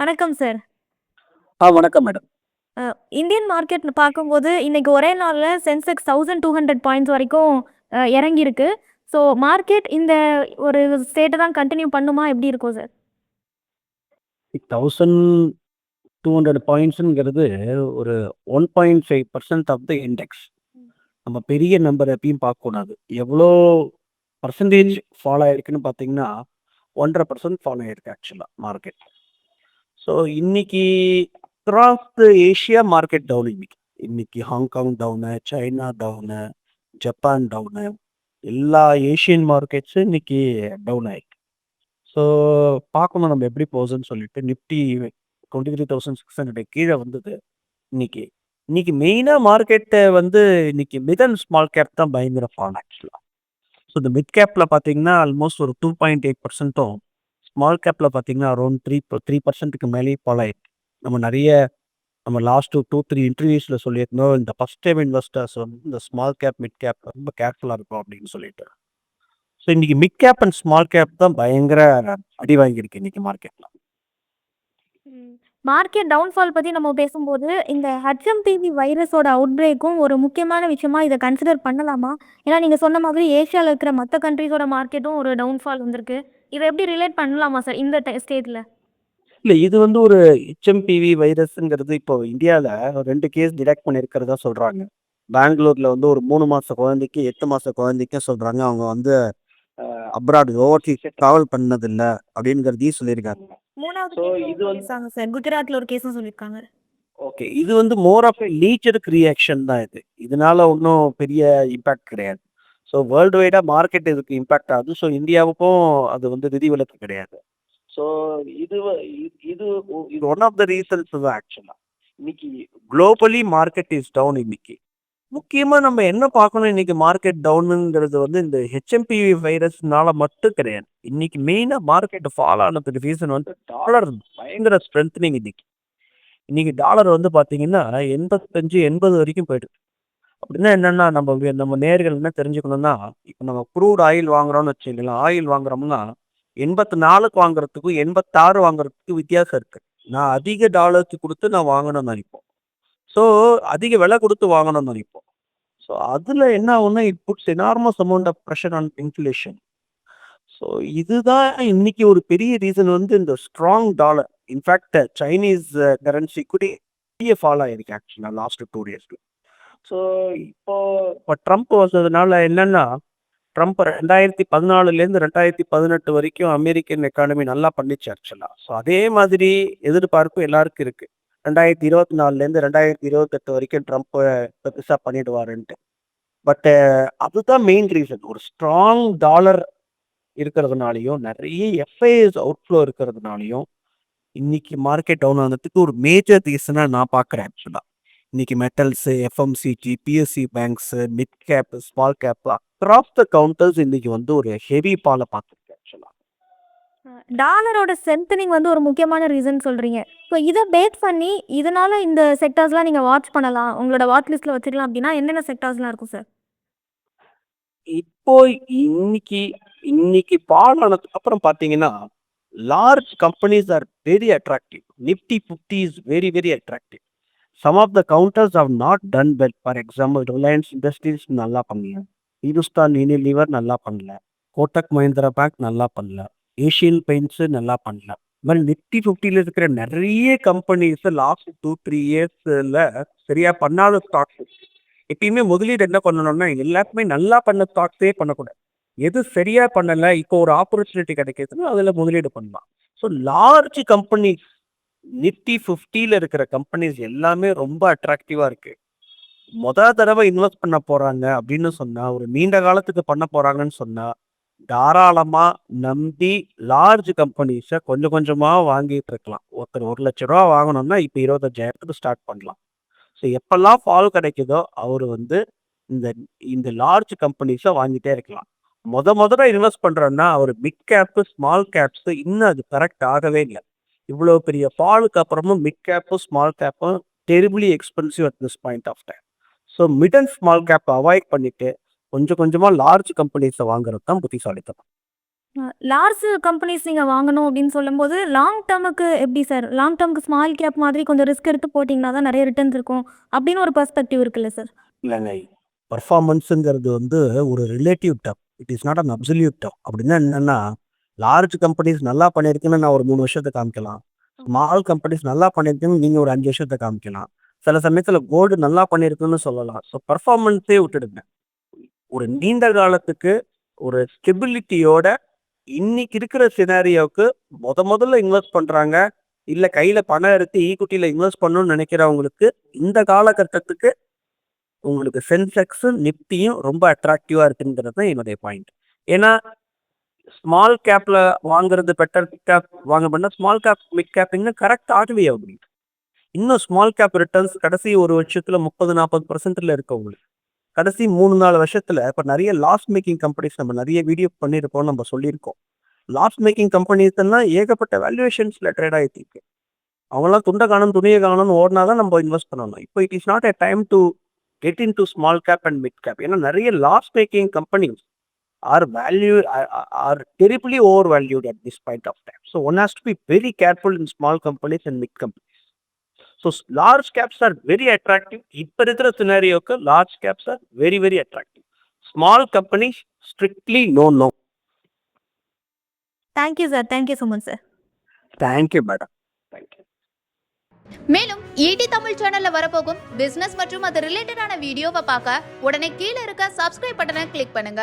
வணக்கம் சார். ஆ வணக்கம் madam. Indian மார்க்கெட்னு பார்க்கும்போது, இன்னைக்கு ஒரே நாள்ல சென்செக்ஸ் 1200 பாயிண்ட்ஸ் வரைக்கும் இறங்கியிருக்கு. ஸோ மார்க்கெட் இந்த ஒரு ஸ்டேட்ட தான் கன்டின்யூ பண்ணுமா? எப்படி இருக்கும் சார்? 1200 பாயிண்ட்ஸ்ங்கிறது ஒரு 1.5% ஆஃப் த இண்டெக்ஸ். நம்ம பெரிய நம்பர் எப்பயும் பார்க்கக்கூடாது. எவ்வளோ பர்சன்டேஜ் ஃபால் ஆயிருக்குன்னு பார்த்தீங்கன்னா, 1.5% ஃபால் ஆயிருக்கு ஆக்சுவலா மார்க்கெட். ஸோ இன்னைக்கு across the Asia market down இன்னைக்கு. இன்னைக்கு Hong Kong down, China down, Japan down, எல்லா ஏஷியன் மார்க்கெட்ஸும் இன்னைக்கு டவுன் ஆயிருக்கு. ஸோ பார்க்கணும் நம்ம எப்படி போகுதுன்னு சொல்லிட்டு நிஃப்டி 23,600 கீழ வந்தது இன்னைக்கு. இன்னைக்கு மெயினாக மார்க்கெட்டை வந்து இன்னைக்கு மிட் அண்ட் ஸ்மால் கேப் தான் பயங்கர ஃபான் ஆக்சுவலாக ஸோ இந்த மிட் கேப்பில் பார்த்தீங்கன்னா, ஆல்மோஸ்ட் ஒரு டூ பாயிண்ட் எயிட் பர்சன்ட்டும் ஸ்மால் கேப்பில் பார்த்தீங்கன்னா, அரவுண்ட் 3 3%க்கு மேலேயே நம்ம நிறைய நம்ம லாஸ்ட் 2, 3 இன்டர்வியூஸ்ல சொல்லியிருந்தோம். இந்த ஃபஸ்ட் டைம் இன்வெஸ்டர்ஸ் வந்து இந்த ஸ்மால் கேப், மிட் கேப் ரொம்ப கேர்ஃபுல்லாக இருக்கும் அப்படின்னு சொல்லிட்டு. ஸோ இன்றைக்கி mid cap and small cap தான் பயங்கர அடி வாங்கியிருக்கு இன்றைக்கி மார்க்கெட்டில் மார்க்கெட் டவுன்ஃபால் பற்றி நம்ம பேசும்போது, இந்த ஹெச்எம்பிவி வைரஸோட அவுட் பிரேக்கும் ஒரு முக்கியமான விஷயமா இதை கன்சிடர் பண்ணலாமா? ஏன்னா நீங்கள் சொன்ன மாதிரி ஏஷியாவில் இருக்கிற மற்ற கண்ட்ரீஸோட மார்க்கெட்டும் ஒரு டவுன்ஃபால் வந்திருக்கு. இத எப்படி ரிலேட் பண்ணலாமா சார் இந்த டை ஸ்டேட்ல? இல்ல இது வந்து ஒரு ஹெச்எம்பிவி வைரஸ்ங்கிறது இப்போ இந்தியால 2 கேஸ் டிடெக்ட் பண்ணியிருக்கிறதா சொல்றாங்க. பெங்களூர்ல வந்து ஒரு 3 மாச குழந்தைக்கு, 8 மாச குழந்தைக்கும் சொல்றாங்க. அவங்க வந்து அப்ராட் ஓவர்சீஸ் டிராவல் பண்ணதில்ல அப்படிங்கிறதையும் சொல்லியிருக்காங்க. 3வது ஸோ இது வந்து சார். குஜராத்ல ஒரு கேஸும் சொல்லியிருக்காங்க. ஓகே. இது வந்து மோர் ஆஃப் எ நீச்சருக்கு ரியாக்ஷன் தான் இது. இதனால ஒண்ணும் பெரிய இம்பாக்ட் கிடையாது. ஸோ வேர்ல்டு வைடாக மார்க்கெட் இதுக்கு இம்பாக்ட் ஆகுது. ஸோ இந்தியாவுக்கும் அது வந்து விதிவிலக்கு கிடையாது. ஸோ இது இது இது ஒன் ஆஃப் த ரீசன்ஸ் தான் ஆக்சுவலா. இன்னைக்கு குளோபலி மார்க்கெட் இஸ் டவுன் இன்னைக்கு. முக்கியமா நம்ம என்ன பார்க்கணும் இன்னைக்கு மார்க்கெட் டவுனுங்கிறது வந்து இந்த ஹெச்எம்பிவி வைரஸ்னால மட்டும் கிடையாது. இன்னைக்கு மெயினா மார்க்கெட் ஃபால் ஆனதுக்கு ரீசன் வந்து டாலர் பயங்கர ஸ்ட்ரென்த்னிங் இன்னைக்கு. இன்னைக்கு டாலர் வந்து பார்த்தீங்கன்னா, 85, 80 வரைக்கும் போயிடுச்சு. அப்படின்னா என்னன்னா, நம்ம வே நம்ம நேயர்கள் என்ன தெரிஞ்சுக்கணும்னா, இப்ப நம்ம க்ரூட் ஆயில் வாங்குறோம்னு வச்சுக்கங்களேன், ஆயில் வாங்குறோம்னா 84க்கு வாங்குறதுக்கும், 86 வாங்குறதுக்கும் வித்தியாசம் இருக்கு. நான் அதிக டாலருக்கு குடுத்து நான் வாங்கணும்னு நினைப்போம் ஸோ அதிக விலை குடுத்து வாங்கணும்னு நினைப்போம் ஸோ அதுல என்ன ஆகும்னா, it puts enormous amount of pressure on inflation. So இதுதான் இன்னைக்கு ஒரு பெரிய ரீசன் வந்து இந்த strong dollar. In fact Chinese currency கூட ஃபால் ஆயிருக்கு ஆக்சுவலா லாஸ்ட் 2 டேஸ்ல. ஸோ இப்போ இப்போ ட்ரம்ப் வந்ததுனால என்னன்னா, ட்ரம்ப் 2014லேருந்து 2018 வரைக்கும் அமெரிக்கன் எக்கானமி நல்லா பண்ணிச்சு ஆக்சுவலாக ஸோ அதே மாதிரி எதிர்பார்ப்பு எல்லாருக்கும் இருக்கு. 2024லேருந்து 2028 வரைக்கும் ட்ரம்ப் பெருசாக பண்ணிடுவாருன்ட்டு. பட்டு அதுதான் மெயின் ரீசன். ஒரு ஸ்ட்ராங் டாலர் இருக்கிறதுனாலயும், நிறைய எஃப்ஐஎஸ் அவுட்ஃப்ளோ இருக்கிறதுனாலயும், இன்னைக்கு மார்க்கெட் டவுன் ஆனதுக்கு ஒரு மேஜர் ரீசனாக நான் பார்க்குறேன் ஆக்சுவலாக இன்னைக்கு metals, FMCG, PSC banks, mid cap, small cap across the counters இன்னைக்கு வந்து ஒரு ஹெவி ஃபால பார்த்துருக்கு ஆக்சுவலா. அ டாலரோட ஸ்ட்ரென்தனிங் வந்து ஒரு முக்கியமான ரீசன் சொல்றீங்க. ஸோ இத பேஸ் பண்ணி, இதனால இந்த செக்டார்ஸ்லாம் நீங்க வாட்ச் பண்ணலாம். உங்களோட வாட்ச் லிஸ்ட்ல வச்சுக்கலாம் அப்படின்னா, என்னென்ன செக்டார்ஸ்லாம் இருக்கும் சார்? இப்போ இன்னைக்கு இன்னைக்கு ஃபால் ஆனதுக்கு அப்புறம் பார்த்தீங்கன்னா, large companies are very attractive. Nifty 50 is very very attractive. Some of the counters of not done bad for example Reliance Industries நல்லா பண்ணல. ஹிந்துஸ்தான் யூனிலிவர் நல்லா பண்ணல. கோட்டக் மஹிந்திரா பேங்க் நல்லா பண்ணல. ஏசியன் பெயிண்ட்ஸ் நல்லா பண்ணல. இந்த மாதிரி நிஃப்டி 50ல இருக்கிற நிறைய கம்பெனிஸ் லாஸ்ட் டூ த்ரீ இயர்ஸில் சரியா பண்ணாத ஸ்டாக்ஸ். எப்பயுமே முதலீடு என்ன பண்ணணும்னா, எல்லாருக்குமே நல்லா பண்ண ஸ்டாக்ஸே பண்ணக்கூடாது. எது சரியா பண்ணல, இப்போ ஒரு ஆப்பர்ச்சுனிட்டி கிடைக்கிதுன்னா அதுல முதலீடு பண்ணலாம். ஸோ லார்ஜ் கம்பெனிஸ் நிஃப்டி 50ல இருக்கிற கம்பெனிஸ் எல்லாமே ரொம்ப அட்ராக்டிவாக இருக்கு. மொத தடவை இன்வெஸ்ட் பண்ண போகிறாங்க அப்படின்னு சொன்னால் ஒரு நீண்ட காலத்துக்கு பண்ண போகிறாங்கன்னு சொன்னால் தாராளமாக நம்பி லார்ஜ் கம்பெனிஸை கொஞ்சம் கொஞ்சமாக வாங்கிட்டு இருக்கலாம். ஒருத்தர் ஒரு லட்ச ரூபா வாங்கணும்னா, இப்போ இருபத்தஞ்சாயிரத்துக்கு ஸ்டார்ட் பண்ணலாம். ஸோ எப்பெல்லாம் ஃபால் கிடைக்குதோ, அவர் வந்து இந்த இந்த லார்ஜ் கம்பெனிஸை வாங்கிட்டே இருக்கலாம். மொத முதல்ல இன்வெஸ்ட் பண்ணுறோன்னா அவர் மிட் கேப்ஸு ஸ்மால் கேப்ஸு இன்னும் அது கரெக்ட் ஆகவே இல்லை இவ்வளோ பெரிய ஃபாலுக்கு அப்புறமும் மிட் கேப்பும், small கேப்பும் terribly expensive at this point of time. So mid and small கேப்ப அவாய்ட் பண்ணிட்டு, கொஞ்சம் கொஞ்சமா லார்ஜ் கம்பெனிஸ வாங்குறது தான் புத்திசாலித்தனம். லார்ஜ் கம்பெனிஸ் நீங்கள் வாங்கணும் அப்படின்னு சொல்லும்போது லாங் டேர்முக்கு எப்படி சார் லாங் டேர்முக்கு ஸ்மால் கேப் மாதிரி கொஞ்சம் ரிஸ்க் எடுத்து போட்டிங்கன்னா தான் நிறைய ரிட்டர்ன்ஸ் இருக்கும் அப்படின்னு ஒரு பர்ஸ்பெக்டிவ் இருக்குல்ல சார் இல்லைங்க பர்ஃபார்மன்ஸுங்கிறது வந்து ஒரு relative dub it is not an absolute dub அப்படின்னா என்னன்னா லார்ஜ் கம்பெனிஸ் நல்லா பண்ணியிருக்குன்னு நான் ஒரு மூணு வருஷத்தை காமிக்கலாம். ஸ்மால் கம்பெனிஸ் நல்லா பண்ணியிருக்குன்னு நீங்கள் ஒரு அஞ்சு வருஷத்தை காமிக்கலாம். சில சமயத்தில் கோல்டு நல்லா பண்ணியிருக்குன்னு சொல்லலாம். ஸோ பர்ஃபார்மன்ஸே விட்டுடுங்க. ஒரு நீண்ட காலத்துக்கு ஒரு ஸ்டெபிலிட்டியோட இன்னைக்கு இருக்கிற சினாரியோவுக்கு முத முதல்ல இன்வெஸ்ட் பண்ணுறாங்க இல்லை கையில் பணம் எடுத்து ஈக்குட்டியில் இன்வெஸ்ட் பண்ணணும்னு நினைக்கிறவங்களுக்கு இந்த காலகட்டத்துக்கு உங்களுக்கு சென்செக்ஸும் நிப்டியும் ரொம்ப அட்ராக்டிவாக இருக்குங்கிறது தான் என்னுடைய பாயிண்ட் ஏன்னா ஸ்மால் கேப்ல வாங்குறது பெட்டர் கேப் வாங்க பண்ணால் ஸ்மால் கேப் மிட் கேப்பிங்னா கரெக்ட் ஆகவே அப்படி இன்னும் ஸ்மால் கேப் ரிட்டர்ன்ஸ் கடைசி ஒரு வருஷத்துல முப்பது நாற்பது பர்சன்ட்ல இருக்கு உங்களுக்கு. கடைசி மூணு நாலு வருஷத்துல இப்போ நிறைய லாஸ் மேக்கிங் கம்பெனிஸ் நம்ம நிறைய வீடியோ பண்ணியிருக்கோம் நம்ம சொல்லியிருக்கோம். லாஸ் மேக்கிங் கம்பெனிஸ் எல்லாம் ஏகப்பட்ட வேல்யூவேஷன்ஸ்ல ட்ரேட் ஆகிட்டு இருக்கு. அவங்களாம் துண்டை காணும் துணியை காணும்னு ஓடினா தான் நம்ம இன்வெஸ்ட் பண்ணணும். இப்போ it is not a time to get into small cap and mid cap ஏன்னா நிறைய loss making companies are value are terribly overvalued at this point of time so one has to be very careful in small companies and mid companies so large caps are very attractive இப்போ இருக்கிற சினாரியோக்கு large caps are very very attractive small companies strictly no no thank you sir thank you so much sir thank you madam thank you மேலும் ET Tamil சேனல்ல வரப்போகும் business மற்றும் அது ரிலேட்டடான வீடியோவை பார்க்க உடனே கீழே இருக்க சப்ஸ்கிரைப் பட்டனை கிளிக் பண்ணுங்க.